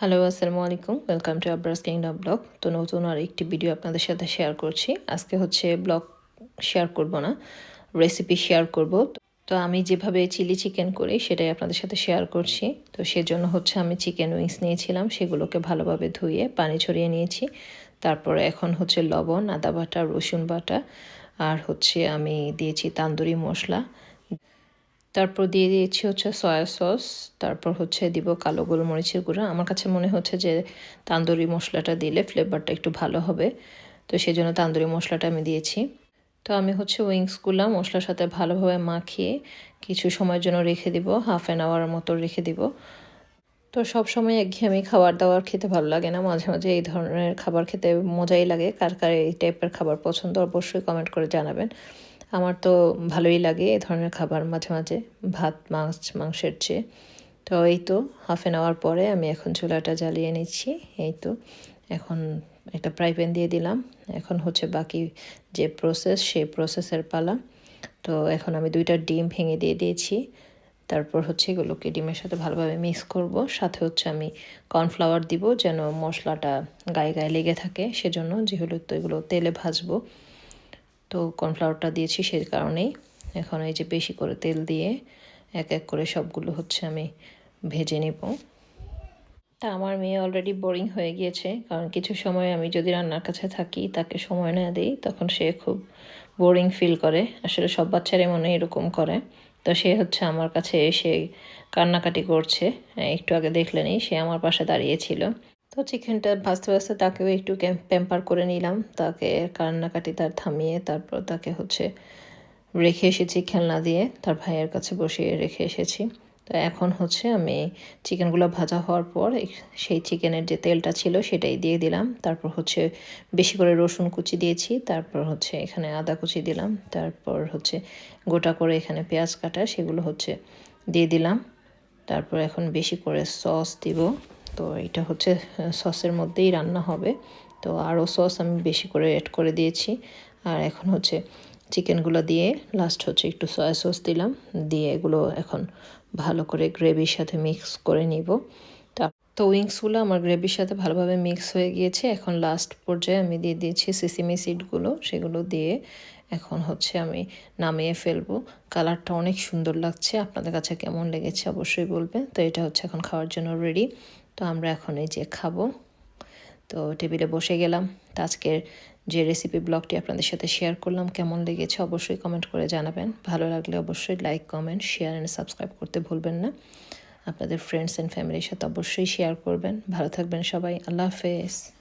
Hello আসসালামু আলাইকুম। Welcome to আব্রাস kingdom blog তো নতুন আর একটি ভিডিও আপনাদের সাথে শেয়ার করছি। আজকে হচ্ছে ব্লগ শেয়ার করব না রেসিপি শেয়ার করব। তো আমি যেভাবে চিলি চিকেন করি, সেটাই আপনাদের সাথে শেয়ার করছি। তো সেজন্য হচ্ছে আমি চিকেন উইংস নিয়েছিলাম, সেগুলোকে ভালোভাবে ধুয়ে পানি ছড়িয়ে নিয়েছি। তারপরে এখন হচ্ছে লবণ, আদা বাটা, রসুন বাটা, আর হচ্ছে আমি দিয়েছি তান্দুরি মশলা। তারপর দিয়ে দিয়েছি হচ্ছে সয়া সস তারপর হচ্ছে দিব কালো গোলমরিচের গুঁড়া। আমার কাছে মনে হচ্ছে যে তান্দুরি মশলাটা দিলে ফ্লেভারটা একটু ভালো হবে, তো সেই জন্য তান্দুরি মশলাটা আমি দিয়েছি। তো আমি হচ্ছে উইংসগুলো মশলার সাথে ভালোভাবে মাখিয়ে কিছু সময়ের জন্য রেখে দিব হাফ অ্যান আওয়ার মতো রেখে দিব। তো সব সময় একঘেয়েমি খাবার দাবার খেতে ভালো লাগে না, মাঝে মাঝে এই ধরনের খাবার খেতে মজাই লাগে। কার কার এই টাইপের খাবার পছন্দ অবশ্যই কমেন্ট করে জানাবেন। আমার তো ভালোই লাগে এ ধরনের খাবার মাঝে মাঝে, ভাত, মাছ, মাংসের চেয়ে। তো এই তো হাফ অ্যান আওয়ার পরে আমি এখন চুলাটা জ্বালিয়ে নিচ্ছি, এই তো। এখন একটা ফ্রাই প্যান দিয়ে দিলাম, এখন হচ্ছে বাকি যে প্রসেস সেই প্রসেসের পালা। তো এখন আমি দুইটা ডিম ভেঙে দিয়ে দিয়েছি, তারপর হচ্ছে এগুলোকে ডিমের সাথে ভালোভাবে মিক্স করব, সাথে হচ্ছে আমি কর্নফ্লাওয়ার দিব যেন মশলাটা গায়ে গায়ে লেগে থাকে, সেজন্য যেহেতু তো এগুলো তেলে ভাজবো। তো কর্নফ্লাওয়ারটা দিয়েছি সেই কারণেই। এখন এই যে বেশি করে তেল দিয়ে এক এক করে সবগুলো হচ্ছে আমি ভেজে নেব। তা আমার মেয়ে অলরেডি বোরিং হয়ে গিয়েছে, কারণ কিছু সময় আমি যদি রান্নার কাছে থাকি, তাকে সময় না দিই, তখন সে খুব বোরিং ফিল করে। আসলে সব বাচ্চারাই মনে এরকম করে। তো সে হচ্ছে আমার কাছে এসে কান্নাকাটি করছে। একটু আগে দেখলেনি সে আমার পাশে দাঁড়িয়েছিল তো চিকেনটা ভাজতে ভাজতে তাকেও একটু প্যাম্পার করে নিলাম। তাকে কান্নাকাটি তার থামিয়ে তারপর তাকে হচ্ছে রেখে এসেছি খেলনা দিয়ে, তার ভাইয়ের কাছে বসিয়ে রেখে এসেছি। তো এখন হচ্ছে আমি চিকেনগুলো ভাজা হওয়ার পর সেই চিকেনের যে তেলটা ছিল সেটাই দিয়ে দিলাম। তারপর হচ্ছে বেশি করে রসুন কুচি দিয়েছি, তারপর হচ্ছে এখানে আদা কুচি দিলাম। তারপর হচ্ছে গোটা করে এখানে পেঁয়াজ কাটা, সেগুলো হচ্ছে দিয়ে দিলাম। তারপর এখন বেশি করে সস দিব। তো এটা হচ্ছে সসের মধ্যেই রান্না হবে। তো আরও সস আমি বেশি করে অ্যাড করে দিয়েছি। আর এখন হচ্ছে চিকেনগুলো দিয়ে লাস্ট হচ্ছে একটু সয়া সস দিলাম। দিয়ে এগুলো এখন ভালো করে গ্রেভির সাথে মিক্স করে নিব। তো উইংসগুলো আমার গ্রেভির সাথে ভালোভাবে মিক্স হয়ে গিয়েছে। এখন লাস্ট পর্যায়ে আমি দিয়ে দিয়েছি সিসিমি সিডগুলো সেগুলো দিয়ে এখন হচ্ছে আমি নামিয়ে ফেলব। কালারটা অনেক সুন্দর লাগছে। আপনাদের কাছে কেমন লেগেছে অবশ্যই বলবেন। তো এটা হচ্ছে এখন খাওয়ার জন্য রেডি তো আমরা এখন এই যে খাব। তো টেবিলে বসে গেলাম। তো আজকের যে রেসিপি ব্লগটি আপনাদের সাথে শেয়ার করলাম, কেমন লেগেছে অবশ্যই কমেন্ট করে জানাবেন। ভালো লাগলে অবশ্যই like comment share and subscribe করতে ভুলবেন না। আপনাদের ফ্রেন্ডস অ্যান্ড ফ্যামিলির সাথে অবশ্যই শেয়ার করবেন। ভালো থাকবেন সবাই। আল্লাহ হাফেজ।